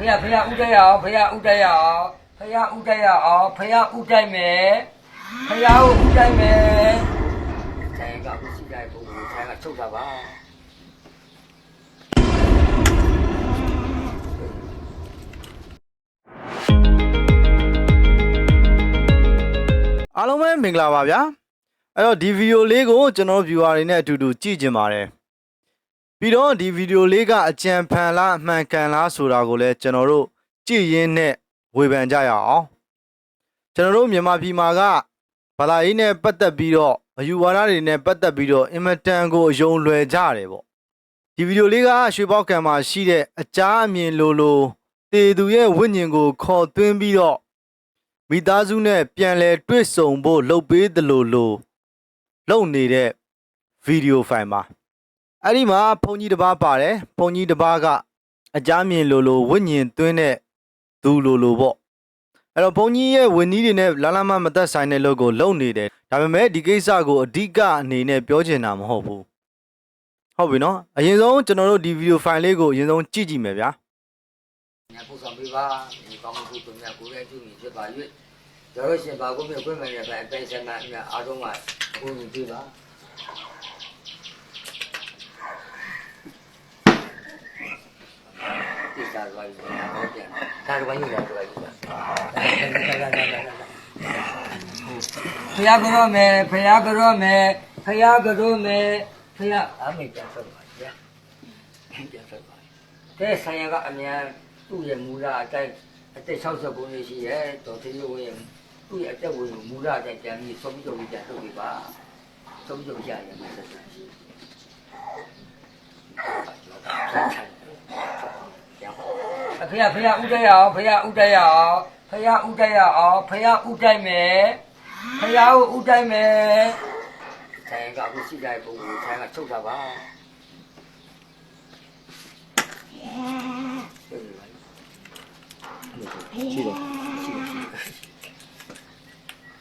ဖေရဖေရဥတိုက်ရအောင်ဖေရဥတိုက်ရအောင်ဖေရဥတိုက်ရအောင်ဖေရဥတိုက်မယ်ဖေရကိုဥတိုက်မယ်ဆိုင်ကအခုရှိတဲ့ပုံကိုဆိုင်ကချုပ်တာပါအားလုံးပဲမင်္ဂလာပါဗျာအဲ့တော့ဒီဗီဒီယိုလေးကိုကျွန်တော် viewer တွေနဲ့အတူတူကြည့်ကြင်ပါတယ် ပြီးတော့ဒီဗီဒီယိုလေးကအကြံဖန်လားအမှန်ကန်လားဆိုတာကိုလည်းကျွန်တော်တို့ကြည့်ရင်းနဲ့ဝေဖန်ကြရအောင်ကျွန်တော်တို့မြန်မာပြည်မှာကဗလာရေးနဲ့ပတ်သက်ပြီးတော့အယူဝါဒတွေနဲ့ပတ်သက်ပြီးတော့အင်မတန်ကိုအယုံလွယ်ကြတယ်ပေါ့ဒီဗီဒီယိုလေးကရွှေပေါက်ကံမှာရှိတဲ့အကြားအမြင်လိုလိုတေသူရဲ့ဝိညာဉ်ကိုခေါ်သွင်းပြီးတော့မိသားစုနဲ့ပြန်လဲတွေ့ဆုံဖို့လှုပ်ပေးသလိုလိုလုပ်နေတဲ့ဗီဒီယိုဖိုင်မှာ အဲ့ဒီမှာဘုန်းကြီးတစ်ပါးပါတယ်ဘုန်းကြီးတစ်ပါးကအကြမ်းမြင်လိုလိုဝိညာဉ်သွင်းတဲ့သူလိုလိုပေါ့အဲ့တော့ဘုန်းကြီးရဲ့ဝင်းကြီးတွေနဲ့လာလာမမသက်ဆိုင်တဲ့လုပ်ကိုလုပ်နေတယ်ဒါပေမဲ့ဒီကိစ္စကိုအဓိကအနေနဲ့ပြောချင်တာမဟုတ်ဘူးဟုတ်ပြီနော်အရင်ဆုံးကျွန်တော်တို့ဒီဗီဒီယိုဖိုင်လေးကိုအရင်ဆုံးကြည့်ကြည့်မယ်ဗျာညပို့ဆောင်ပေးပါဒီကောင်းမှုကိုမြတ်ကိုလည်းပြုမိဖြစ်ပါ၍ကျွန်တော်ရှင်ပါကိုမြတ်ခွင့်မယ်ပဲအတိုင်းဆက်မှအမြအားလုံးကအခုယူပေးပါ ဒီစားရွာကြီးဟုတ်တယ်ဒါရွာကြီးလားရွာကြီးလားဖယားကြောမယ်ဖယားကြောမယ်ဖယားကြောမယ်ဖယားအမေပြန်ဆက်ပါဗျာပြန်ဆက်ပါတဲ့ဆိုင်ရကအမြန်သူ့ရဲ့မူလအတိုင်းအသက်60ခုနှစ်ရှိရဲ့တော်သေးလေးဝင်သူ့ရဲ့အသက်ဝင်မူလအတိုင်းပြန်ပြီးဆုံးပြီးတော့ပြန်ထုတ်ပြပါဆုံးပြီးတော့ရရမယ်ဆက်ဆ က်ရှိအဖေဖေဥတိုက်ရအောင်ဖေဥတိုက်ရအောင်ဖေဥတိုက်ရအောင်ဖေဥတိုက်မယ်ဖေကိုဥတိုက်မယ်ဆိုင်ကအခုရှိတဲ့ပုံကိုဆိုင်ကချုပ်တာပါရှိတယ်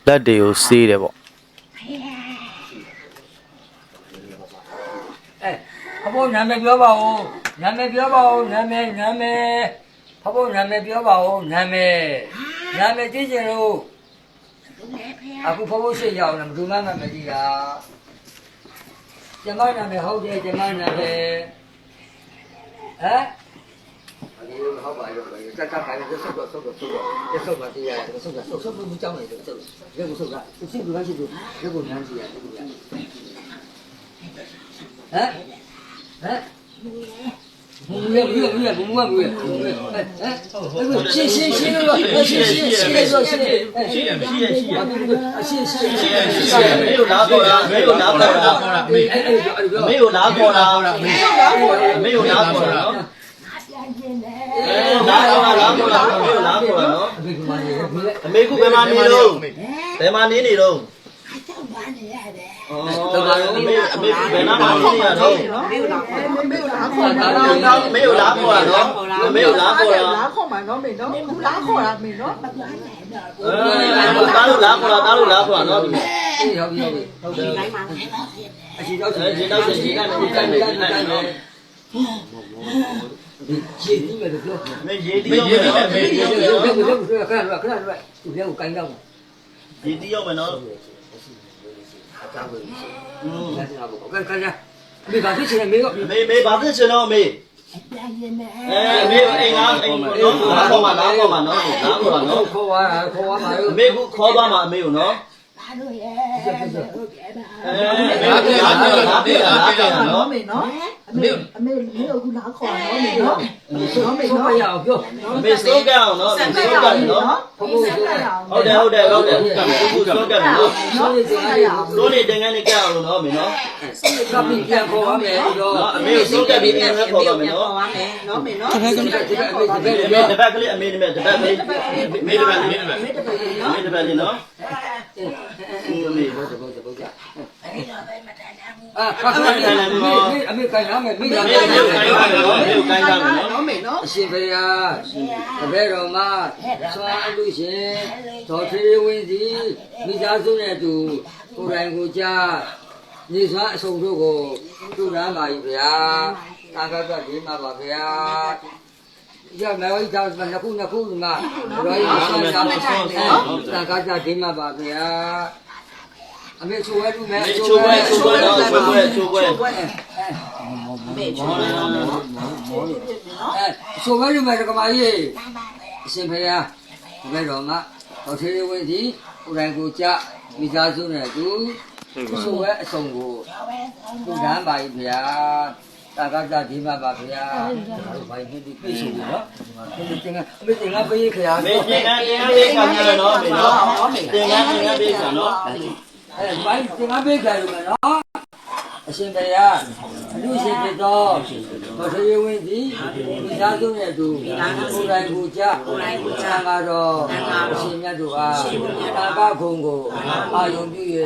လက်တွေကိုစေးတယ်ပေါ့အဲဖဖို့နာမည်ပြောပါဦးနာမည်ပြောပါဦးနာမည်နာမည် ဖဖို့နာမည်ပြောပါဦးနာမည်နာမည်ကြည့်ချင်လို့အခုဖဖို့ရှိရောက်နေဘယ်သူမှမမကြည့်တာကျမနာမည်ဟုတ်တယ်ကျမနာမည်ဟမ်ဒီလိုဟုတ်ပါရောတက်တက်ပါလို့ဆုတ်တော့ဆုတ်တော့ဆုတ်တော့ဆုတ်ပါတရားဆုတ်တော့ဆုတ်ဆုတ်ဘူးကြောင်းနေတယ်ဆုတ်ရုပ်ကိုဆုတ်တာသူရှိသူကရှိသူရုပ်ကိုနမ်းကြည့်ရတယ်ဒီကဟမ်ဟမ် ဘူးရဘူးရဘူးရဘူးမဘူးရဟမ်ရှင်းရှင်းရှင်းလို့ရှင်းရှင်းရှင်းလို့ရှင်းရှင်းရှင်းရှင်းရှင်းရှင်းရှင်းရှင်းမေကိုလာခေါ်တာမေကိုလာခေါ်တာအဲ့အဲ့အဲ့မေကိုလာခေါ်တာမေကိုလာခေါ်တာနော်လာခေါ်တာလာခေါ်တာမေကိုလာခေါ်တာနော်ဒီကမှနေဘူးလေအမေကဘယ်မှာနေလို့ဘယ်မှာနေနေ တော့อ๋อအမေအမေဘယ်နာမှာနေရတော့မေကိုလာခေါ်မေကိုလာခေါ်ဒါတော့မေကိုလာခေါ်တာနော်မေကိုလာခေါ်တာလာခေါ်မှာနော်မေနော်ဘူးလာခေါ်တာမေနော်အဲတားလို့လာခေါ်တာတားလို့လာခေါ်တာနော်ဒီဟုတ်ပြီဟုတ်ပြီဟုတ်တယ်အရှိတော့အဲဒီတော့ဒီကနေဒီကနေဒီကနေနော်ရှင်းပြီးမယ်လို့ပြောမေရေးတီးရောက်မယ်နော်မေရေးတီးရောက်မယ်ခဏခဏခဏခဏသူပြောကိုကိုင်းတော့ရေးတီးရောက်မယ်နော် ကြားလို့ရှိတယ်။อืมလက်စင်တော့ပေါ့။ကဲကဲကဲ။မေဘာဖြစ်ချင်လဲမေကမေမေဘာဖြစ်ချင်တော့မေအပြာရည်နဲ့အဲမေအိမ်ငါအိမ်နော်ခေါ်မှာလားခေါ်မှာနော်ခေါ်မှာနော်ခေါ်ပါခေါ်ပါမှာမေကိုခေါ်သွားမှာအမေကိုနော် လာပြောလာပြောလာပြောနော်နော်မေနော်အမေအမေမေကိုလာခေါ်နော်မေနော်နော်မေခေါ်နော်ရအောင်ပြောအမေစိုးကအောင်နော်စိုးကအောင်နော်ဘုံဘုံဟုတ်တယ်ဟုတ်တယ်ဟုတ်တယ်အခုစိုးကအောင်နော်နော်ဒီစကားရအောင်စိုးနေတင်ငန်းနေကြအောင်လို့နော်မေနော်ကပ်ပြီးပြန်ခေါ်ပါမယ်တော့နော်အမေကိုစိုးကပြီးပြန်ခေါ်ပါမယ်နော်နော်မေနော်ဒီကဒီကအမေဒီအကမေတပတ်ကလေးအမေတပတ်တပတ်လေးမေတပတ်လေးမေတပည့်နော်မေတပတ်လေးနော် အမေဘောဘောဘောကြအာခါခါအမေကိုင်းလာမယ်မိမေလာမေကိုကိုင်းပါမယ်နော်မေကိုကိုင်းပါမယ်နော်နော်မေနော်အရှင်ဘုရားတပည့်တော်မှာသွမ်းအလူရှင်တော်ထေဝင်းစီမိသားစုနဲ့အတူကိုယ်တိုင်ကိုကြနေစွမ်းအစုံတို့ကိုတူရမ်းပါ၏ဗျာသာကကဒီမှာပါဗျာ ရမယ်ဟိဒါနှစ်ခုနှစ်ခုဒီမှာရောရဆောင်းဆောင်းတန်ခါကြဒိမပါဗျာအမေချိုဝဲလူမယ်ချိုးပွဲချိုးပွဲတော့ချိုးပွဲချိုးပွဲမေချူမေနော်အဲချိုဝဲလူမယ်ကမာကြီးအရှင်ဖေယားဒီမဲ့တော်မှာတော်သေးသေးဝင်စီကိုယ်တိုင်ကိုကြမိသားစုနဲ့သူချိုဝဲအစုံကိုသူတန်းပါပြီဗျာ တာကကြဒီမှာပါဗျာတို့ဘာဖြစ်ဒီပြေရှိနော်ဒီတင်ကမေတင်ကပေးခရာမေတင်ကတင်ကပေးခံရနော်မေနော်တင်ကတင်ကပေးခံနော်အဲဘိုင်းတင်ကပေးခရာလို့နော် အရှင်တရားအလူရှင်ဖြစ်တော့မထေရဝင်းသည်မိသားစုနဲ့သူကိုယ်တိုင်ကိုကြကိုယ်တိုင်ကိုကြကတော့အရှင်မြတ်တို့ဟာတာကခုံကိုအာယုံပြု၍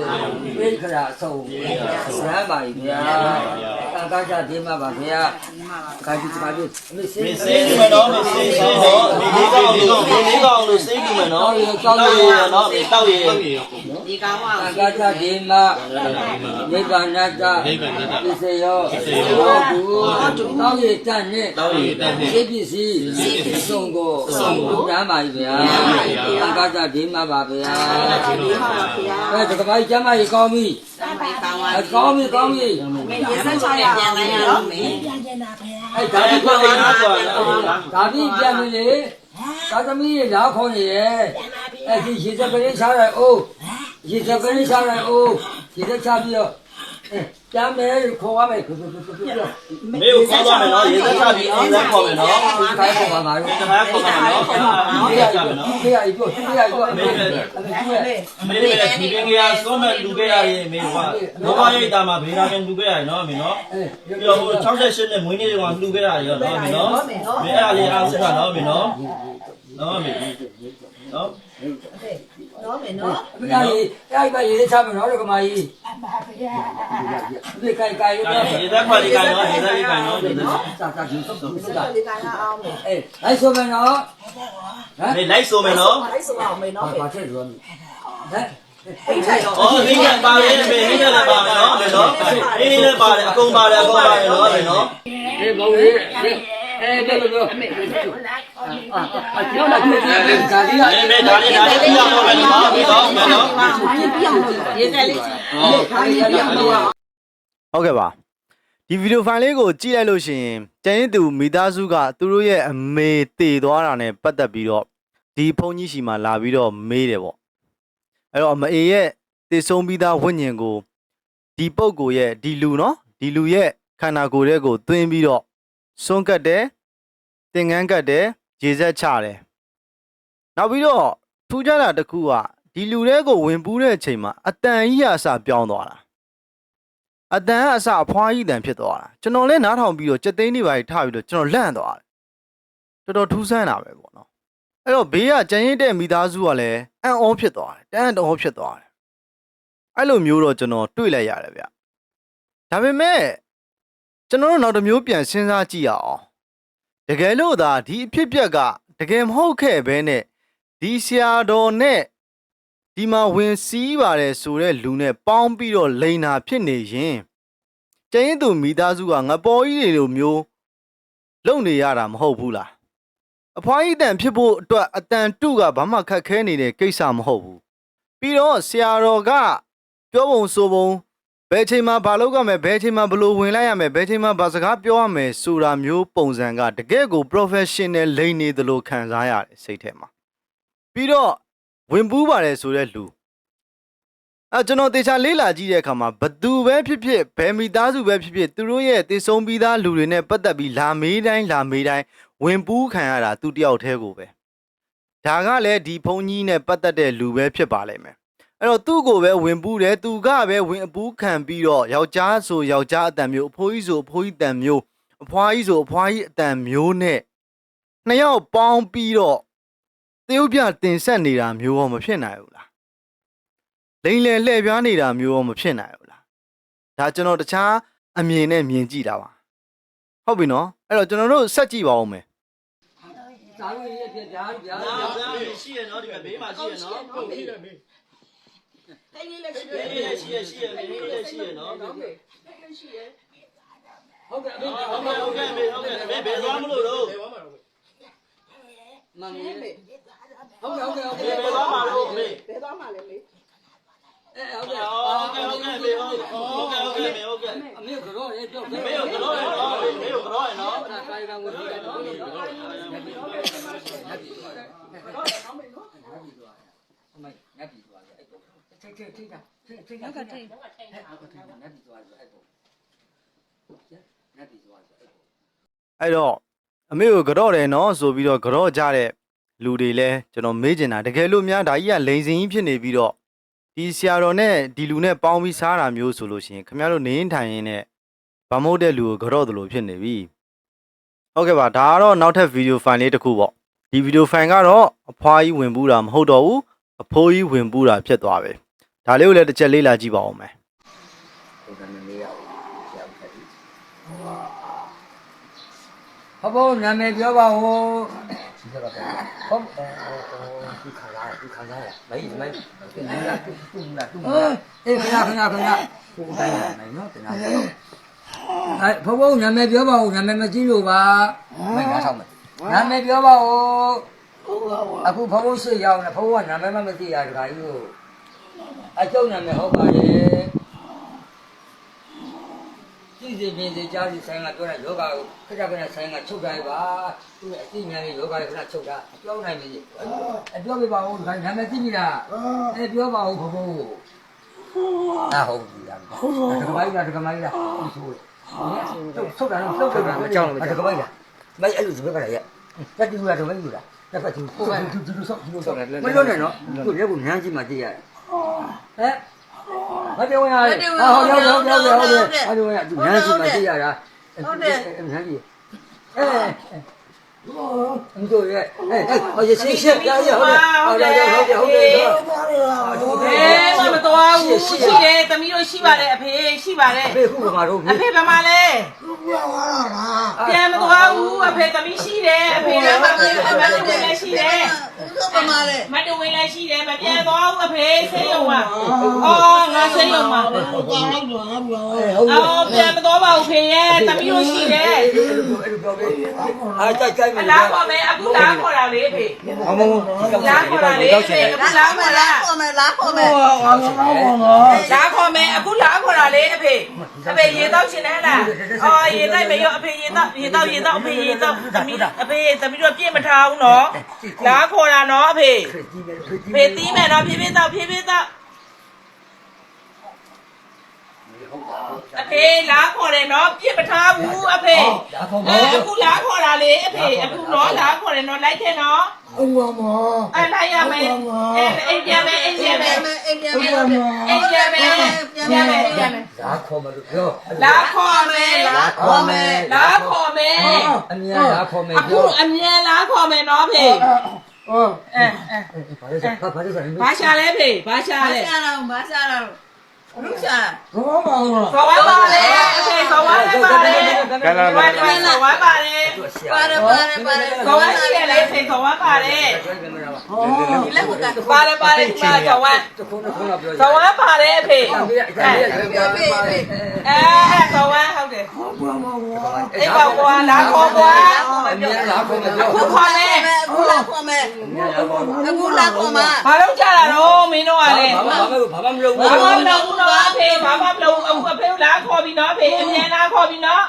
ပြေခရာဆုံးရမ်းပါပြီဗျာတာကကြဒီမှာပါဗျာခါကြည့်ပါလို့အမေစမေင်းစေးပြီနော်မေစေးစေးနော်မေလေးကောင်လို့မေလေးကောင်လို့စေးပြီနော်တောက်ရရနော်မေတောက်ရ ဒီကောင်ကအကာသဒေမနိဗ္ဗာန်တနိဗ္ဗာန်တပစ္စယောဘောဓုတောင်းရတတ်နဲ့တောင်းရတတ်နဲ့စိပ္ပစ္စည်းအစုံကိုအစုံကိုရမ်းပါပြီဗျာအကာသဒေမပါဗျာဒီမှာပါခင်ဗျာအဲတကဘာကြီးကျမ်းမကြီးကောင်းပြီတမ်းပေးကောင်ပါအကောင်းပြီကောင်းပြီမေရေစက်ချရပြန်လာရအောင်မေအဲဒါဒါပြီးကပြန်ဘာပြီနာဆိုတာဒါပြီးပြန်ပြီလေသာသမီးလာခေါ်နေရဲ့အဲဒီရေစပရင်းချလိုက်အိုး ရေစပရင်းချလိုက်အိုးရေစချပြီးတော့အဲကျမ်းမယ်ခေါ်ရမယ်ခေါ်ခေါ်ခေါ်ခေါ်ခေါ်မေကိုခေါ်သွားမယ်နော်ရေသက်ချပြီးအောင်သက်ခေါ်မယ်နော်ဒီခိုင်းခေါ်ပါပါလို့တခါခေါ်ပါမယ်နော်ခေါ်ရကြမယ်နော်ဒီရည်ပြောဒီရည်ပြောအမေအမေမေမေဒီပင်ကြီးကဆုံးမဲ့လူခဲ့ရရင်မေကဘောပါရိတ်တာမှာဘေးရာကန်လူခဲ့ရရင်နော်မေနော်အဲပြီးတော့ဟို68နဲ့မွေးနေ့တွေကလှူခဲ့ရတယ်ရောနော်မေနော်မေအဲ့ဒါလေးအားစတာနော်မေနော်နော်မေနော် နော်မေနော်ဒီရည်အဲ့ဒီရည်ချမယ်နော်ကမကြီးဒီကိုင်ကိုင်ရရေသက်ခွာလေးကန်နော်ရေသက်လေးကန်နော်ရေသက်စာစာဒီစုံစုံစာဒီကောင်ကအောင်မေအဲလိုက်ဆိုမယ်နော်ဟမ်မေလိုက်ဆိုမယ်နော်လိုက်ဆိုအောင်မေနော်မေဘာထည့်ရောဟမ်အိတ်ထိုင်တော့အော်ဒီကပါလေမေဟင်းလည်းပါမယ်နော်မေနော်ဟင်းလည်းပါတယ်အကုန်ပါတယ်အကုန်ပါတယ်နော်မေနော်ဒီဘုံလေး အဲဒီလိုလိုအာကျောင်းလာကြည့်တယ်ကာဒီရမေမေဒါလေးဒါလေးပြအောင်မယ်နော်မေနော်မေနော်ရေစက်လေးဟုတ်ကာဒီရပြောင်းတော့ဟုတ်ကဲ့ပါဒီဗီဒီယိုဖိုင်လေးကိုကြည့်လိုက်လို့ရှိရင်ကျန်ရင်သူမိသားစုကသူတို့ရဲ့အမေတည်သွားတာနဲ့ပတ်သက်ပြီးတော့ဒီဖုန်းကြီးရှိမှလာပြီးတော့မေးတယ်ပေါ့အဲ့တော့အမေရဲ့တည်ဆုံးပြီးသားဝိညာဉ်ကိုဒီပုတ်ကိုရဲ့ဒီလူနော်ဒီလူရဲ့ခန္ဓာကိုယ်ရဲ့ကိုသွင်းပြီးတော့ စွန့်ကတ်တယ်သင်္ကန်းကတ်တယ်ရေဆက်ချတယ်နောက်ပြီးတော့ထူးခြားတာတစ်ခုကဒီလူတဲ့ကိုဝင်ပူးတဲ့အချိန်မှာအတန်ကြီးအစပြောင်းသွားတာအတန်ကအစအဖွားကြီးတန်ဖြစ်သွားတာကျွန်တော်လည်းနားထောင်ပြီးတော့ကြက်သိန်းတွေပါထားပြီးတော့ကျွန်တော်လန့်သွားတယ်တော်တော်ထူးဆန်းတာပဲပေါ့နော်အဲ့တော့ဘေးကကြံရင်တဲ့မိသားစုကလည်းအံ့ဩဖြစ်သွားတယ်တန်းတော်ဖြစ်သွားတယ်အဲ့လိုမျိုးတော့ကျွန်တော်တွေ့လိုက်ရတယ်ဗျဒါပေမဲ့ ကျွန်တော်တို့နောက်တစ်မျိုးပြန်စဉ်းစားကြည့်ရအောင်တကယ်လို့သာဒီအဖြစ်အပျက်ကတကယ်မဟုတ်ခဲ့ဘဲနဲ့ဒီဆရာတော်နဲ့ဒီမှာဝင်စည်းပါတယ်ဆိုတဲ့လူနဲ့ပေါင်းပြီးတော့လိန်တာဖြစ်နေရင်ကျရင်သူမိသားစုကငပေါ်ကြီးတွေလိုမျိုးလုံနေရတာမဟုတ်ဘူးလားအဖွားကြီးတန်ဖြစ်ဖို့အတွက်အတန်တုကဘာမှခက်ခဲနေတဲ့ကိစ္စမဟုတ်ဘူးပြီးတော့ဆရာတော်ကပြောပုံဆိုပုံ ဘယ်ချိန်မှာဘာလုပ်ရမယ်ဘယ်ချိန်မှာဘယ်လိုဝင်လိုက်ရမယ်ဘယ်ချိန်မှာဘာစကားပြောရမယ်ဆိုတာမျိုးပုံစံကတကယ့်ကို professional လိန်နေသလိုခံစားရတယ်စိတ်ထဲမှာပြီးတော့ဝင်ပူးပါတယ်ဆိုတဲ့လူအဲကျွန်တော်တေချာလေးလာကြည့်တဲ့အခါမှာဘသူပဲဖြစ်ဖြစ်ဘယ်မိသားစုပဲဖြစ်ဖြစ်သူတို့ရဲ့တည်ဆုံးပြီးသားလူတွေနဲ့ပတ်သက်ပြီးလာမေးတိုင်းလာမေးတိုင်းဝင်ပူးခံရတာသူတယောက်တည်းကိုပဲဒါကလည်းဒီဘုန်းကြီးနဲ့ပတ်သက်တဲ့လူပဲဖြစ်ပါလိမ့်မယ် အဲ့တော့သူ့ကိုပဲဝင်ပူးတယ်သူကပဲဝင်အပူးခံပြီးတော့ယောက်ျားဆိုယောက်ျားအတန်မျိုးအဖိုးကြီးဆိုအဖိုးကြီးတန်မျိုးအဖွားကြီးဆိုအဖွားကြီးအတန်မျိုးနဲ့နှစ်ယောက်ပေါင်းပြီးတော့သရုပ်ပြတင်ဆက်နေတာမျိုးရောမဖြစ်နိုင်ဘူးလားလိန်လေလှည့်ပြားနေတာမျိုးရောမဖြစ်နိုင်ဘူးလားဒါကျွန်တော်တခြားအမြင်နဲ့မြင်ကြည့်တာပါဟုတ်ပြီနော်အဲ့တော့ကျွန်တော်တို့ဆက်ကြည့်ပါဦးမယ်သာလို့ရပြပြားပြားဒါဒါရှိရနော်ဒီမှာဘေးမှာရှိရနော်ဟုတ်ပြီတိတ်လေးလည်းရှိတယ်ဘေးလေးရှိရရှိရဘေးလေးရှိရနော်ဟုတ်ပြီဟုတ်ကဲ့အမေ ဟုတ်ကဲ့ဟုတ်ကဲ့မေဟုတ်ကဲ့မေဘယ်သွားမလို့တော့မှန်ပြီဟုတ်ကဲ့ဟုတ်ကဲ့ဟုတ်မေကဲ့ဘယ်သွားမှာလို့မေဘယ်သွားမှလဲမေအဲဟုတ်ကဲ့ဟုတ်ကဲ့ဟုတ်ကဲ့မေဟုတ်ကဲ့ဟုတ်ကဲ့ဟုတ်ကဲ့မေဟုတ်ကဲ့အ ထိတ်ထိတ်ထိတ်တာထိတ်ထိတ်တာထိတ်ထိတ်အဲ့ကိုထိတ်တာငါပြီသွားတယ်အဲ့ကိုငါပြီသွားတယ်အဲ့ကိုအဲ့တော့အမေကိုကြော့တယ်နော်ဆိုပြီးတော့ကြော့ကြတဲ့လူတွေလဲကျွန်တော်မေးချင်တာတကယ်လို့များဒါကြီးကလိန်စင်ကြီးဖြစ်နေပြီးတော့ဒီဆရာတော်နဲ့ဒီလူနဲ့ပေါင်းပြီးစားတာမျိုးဆိုလို့ရှိရင်ခင်ဗျားတို့နေရင်ထိုင်ရင်နဲ့ဗမဟုတ်တဲ့လူကိုကြော့တယ်လို့ဖြစ်နေပြီဟုတ်ကဲ့ပါဒါကတော့နောက်ထပ်ဗီဒီယိုဖိုင်လေးတစ်ခုပေါ့ဒီဗီဒီယိုဖိုင်ကတော့အဖွားကြီးဝင်ပူးတာမဟုတ်တော့ဘူးအဖိုးကြီးဝင်ပူးတာဖြစ်သွားပဲ ဒါလေးကိုလည်းတစ်ချက်လေးလာကြည့်ပါဦးမယ်ဟိုကမမေးရဘူးဆရာဦးခက်ကြီးဟောဘောနာမည်ပြောပါဦးဒီကတော့ဟုတ်ဒီခါလာဒီခါလာမင်းမင်းတူလာတူတူလာတူအေးခဏခဏခဏကိုတိုင်းလာနိုင်နော်တင်လာအဲဘဘနာမည်ပြောပါဦးနာမည်မကြည့်လို့ပါမင်းငါထောက်မယ်နာမည်ပြောပါဦးအခုဘဘရှိရောက်နေဘဘကနာမည်မမသိရတခါကြီးကို အကျုံနာမည်ဟုတ်ပါရဲ့ကြည့်စီပြင်းစီကြားစီဆိုင်ကပြောတဲ့ယောဂကိုခက်ခက်ခက်ဆိုင်ကချုပ်တိုင်းပါသူ့ရဲ့အသိဉာဏ်ရဲ့ယောဂရဲ့ခဏချုပ်တာပြောနိုင်ပြီအပြောပြပါဦးဒါနာမည်သိပြီလားအဲပြောပါဦးဘဘအာဟုတ်ပြီလားတကမိုင်းလားတကမိုင်းလားဟုတ်ဆိုချုပ်ချုပ်တာတော့ချုပ်တာမကြောက်ဘူးတကမိုင်းလားမအဲ့လိုစပက်ကလည်းတက်တူရတော့မယူလားတက်ဖက်သူသူသူသူဆောက်သူဆောက်မလို့နဲ့နော်သူလည်းကိုနန်းကြီးမှသိရတယ် ဟဲ့မတေဝင်ရတယ်ဟောရောက်ရောက်ရောက်ရောက်ဟုတ်တယ်အဲ့လိုကသူနန်းကြီးမှသိရတာဟုတ်တယ်နန်းကြီးအဲအင်းတို့ရဲ့အဲဟောရရှိရှိရရဟုတ်တယ်ဟုတ်တယ်ဟုတ်တယ်ဟုတ်တယ်ဟုတ်တယ်အေးမမတော်ဘူးရှိတယ်တမီးတို့ရှိပါတယ်အဖေရှိပါတယ် ဖေခုကမှာတော့အဖေဘာမှလဲပြန်မတော်ဘူးအဖေတမီးရှိတယ်အဖေလည်းမတော်ဘူးအဖေလည်းရှိတယ်ဘာမှလဲမတော်ဝင်လည်းရှိတယ်မပြန်တော်ဘူးအဖေဆေးရုံမှာအော်ငါဆေးရုံမှာဟုတ်တယ်အော်ပြန်မတော်ပါဘူးဖေရဲ့တမီးတို့ရှိတယ်အဲ့လိုအဲ့လိုပြောပေးအားကြိုက်ကြိုက်မအလားလားခေါ်မယ်အခုလားခေါ်တာလေအဖေဟောမမလားခေါ်တာလေအဖေအခုလားခေါ်တာခေါ်မယ်လားခေါ်မယ်လားခေါ်မယ်အခုလားခေါ်တာလေအဖေအဖေရေတော့ရှင်တယ်ဟလားအော်ရေတိုက်မရောအဖေရေတော့ရေတော့ရေတော့အဖေရေတော့သမီးအဖေသမီးတို့ပြည့်မထားဘူးနော်လားခေါ်တာနော်အဖေဖေးကြီးမယ်ဖေးကြီးဖေးသီးမယ်နော်ဖြည်းဖြည်းတော့ဖြည်းဖြည်းတော့အဖေလားခေါ်တယ်နော်ပြည့်မထားဘူးအဖေဒါခေါ်မအဲအခုလားခေါ်တာလေအဖေအခုနော်လားခေါ်တယ်နော်လိုက်ခဲ့နော်အဝမအဲလိုက်ရမယ်အဲအိမ်ပြန်မယ်အိမ်ပြန်မယ်အိမ်ပြန်မယ်အိမ်ပြန်မယ်ပြန်မယ်ပြန်မယ် ဒါခေါ်မလို့ပြောလာခေါ်မယ်လာခေါ်မယ်လာခေါ်မယ်အမြင်ဒါခေါ်မယ်အခုပြောအမြန်လာခေါ်မယ်နော်ဖေဟုတ်အဲအဲဘာလဲဘာဘာလဲဆိုရင်ဘာရှာလဲဖေဘာရှာဘာလဲရှာတော့ဘာရှာတော့ လူရှာဘောပါဦးခေါ်ပါပါလေအဖေခေါ်ပါလေပါလေခေါ်ပါလေခေါ်ပါပါလေပါတယ်ပါတယ်ပါတယ်ခေါ်ပါရှိတယ်လေဖေခေါ်ပါပါလေဒီလက်ကိုကပါလေပါလေပါခေါ်ပါတခုနခုနပြောခေါ်ပါပါလေအဖေအဲအဲခေါ်ပါဟုတ်တယ်အေးပါကွာလာခေါ်ကွာအမြင်ဒါခေါ်မပြောအခုခေါ်မယ်အခုလာခေါ်မယ်အခုလာခေါ်မှာဘာလို့ကြတာတော့မင်းတို့ကလည်းဘာမှဘာမှမလုပ်ဘာဘူးမှမလုပ်ဘူးနော်အဖေဘာမှမလုပ်ဘူးအခုအဖေလာခေါ်ပြီနော်အဖေအမြန်လာခေါ်ပြီနော်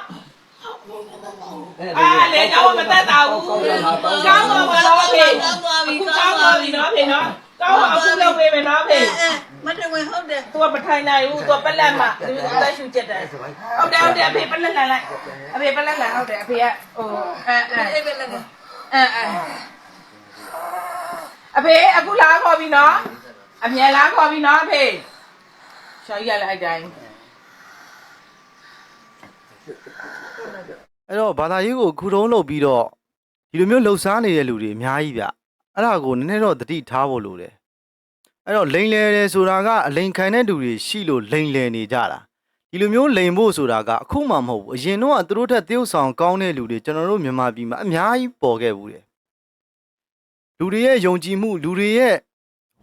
အာလေတော့မတက်တာဘူးကောင်းတော့မလို့အဖေကောင်းသွားပြီအခုကောင်းတော့ပြီနော်အဖေနော်ကောင်းတော့အခုလုပ်ပေးမယ်နော်အဖေမတဝင်ဟုတ်တယ်သူကမထိုင်နိုင်ဘူးသူကပလက်မှသူအသက်ရှူချက်တယ်ဟုတ်တယ်ဟုတ်တယ်အဖေပလက်လန်လိုက်အဖေပလက်လန်ဟုတ်တယ်အဖေကဟိုအဲအဲအေးပဲလည်းအဲအဲအဖေအခုလာခေါ်ပြီနော်အမြန်လာခေါ်ပြီနော်အဖေ ရှောက်ရလိုက်အဲ့တိုင်းအဲ့တော့ဘာသာရေးကိုခုတုံးလုပ်ပြီးတော့ဒီလိုမျိုးလှုပ်ရှားနေတဲ့လူတွေအများကြီးဗျအဲ့ဒါကိုနည်းနည်းတော့တတိထားဖို့လိုတယ်အဲ့တော့လိန်လဲတယ်ဆိုတာကအလိန်ခံတဲ့လူတွေရှိလို့လိန်လဲနေကြတာဒီလိုမျိုးလိန်ဖို့ဆိုတာကအခုမှမဟုတ်ဘူးအရင်တော့ကသူတို့ထက်သရုပ်ဆောင်ကောင်းတဲ့လူတွေကျွန်တော်တို့မြန်မာပြည်မှာအများကြီးပေါ်ခဲ့ဘူးတယ်လူတွေရဲ့ယုံကြည်မှုလူတွေရဲ့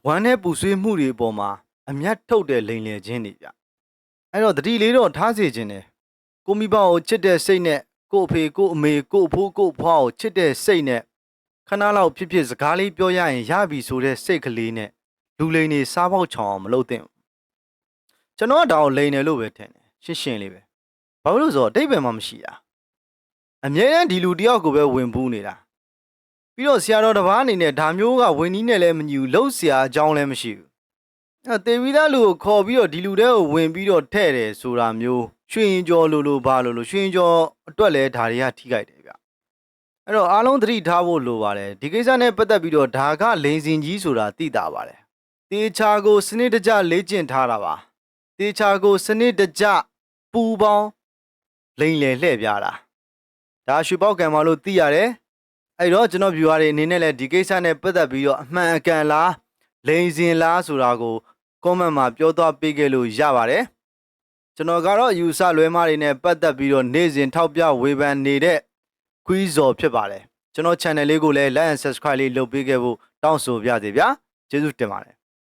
ဝမ်းနဲ့ပူဆွေးမှုတွေအပေါ်မှာ အမျက်ထုတ်တဲ့လိန်လဲခြင်းတွေဗျအဲ့တော့တတိလေးတော့ထားစေခြင်းတယ်ကိုမိဘကိုချစ်တဲ့စိတ်နဲ့ကို့အဖေကို့အမေကို့အဖိုးကို့အဖွားကိုချစ်တဲ့စိတ်နဲ့ခခဏလောက်ဖြစ်ဖြစ်စကားလေးပြောရရင်ရပြီဆိုတဲ့စိတ်ကလေးနဲ့လူလိန်နေစားပေါက်ချောင်အောင်မလုပ်သင့်ဘူးကျွန်တော်ကဒါကိုလိန်တယ်လို့ပဲထင်တယ်ရှင်းရှင်းလေးပဲဘာလို့လဲဆိုတော့အတိတ်ပဲမှမရှိတာအမြဲတမ်းဒီလူတယောက်ကိုပဲဝင်ပူးနေတာပြီးတော့ဆရာတော်တစ်ပါးအနေနဲ့ဒါမျိုးကဝင်နီးနဲ့လည်းမညီဘူးလှုပ်ဆရာအကြောင်းလည်းမရှိဘူး အဲတေဝီသားလူကိုခေါ်ပြီးတော့ဒီလူတဲကိုဝင်ပြီးတော့ထဲ့တယ်ဆိုတာမျိုးရွှေရင်ကျော်လိုလိုဘာလိုလိုရွှေရင်ကျော်အတွက်လည်းဒါတွေကထိခိုက်တယ်ဗျအဲ့တော့အားလုံးသတိထားဖို့လိုပါတယ်ဒီကိစ္စနဲ့ပတ်သက်ပြီးတော့ဒါကလိန်စင်ကြီးဆိုတာသိတာပါတယ်တေချာကို စနစ်တကျလေ့ကျင့်ထားတာပါတေချာကို စနစ်တကျပူပေါင်းလိန်လေလှည့်ပြတာဒါရွှေပေါက်ကံမလို့သိရတယ်အဲ့တော့ကျွန်တော် viewer တွေအနေနဲ့လည်းဒီကိစ္စနဲ့ပတ်သက်ပြီးတော့အမှန်အကန်လားလိန်စင်လားဆိုတာကို comment မှာပြောသွားပေးခဲ့လို့ရပါတယ်ကျွန်တော်ကတော့ယူဆလွဲမားတွေနဲ့ပတ်သက်ပြီးတော့နေ့စဉ်ထောက်ပြဝေဖန်နေတဲ့ခွီးဇော်ဖြစ်ပါတယ်ကျွန်တော် channel လေးကိုလည်း like and subscribe လေးလုပ်ပေးခဲ့ဖို့တောင်းဆိုပါရစေဗျာကျေးဇူးတင်ပါတယ်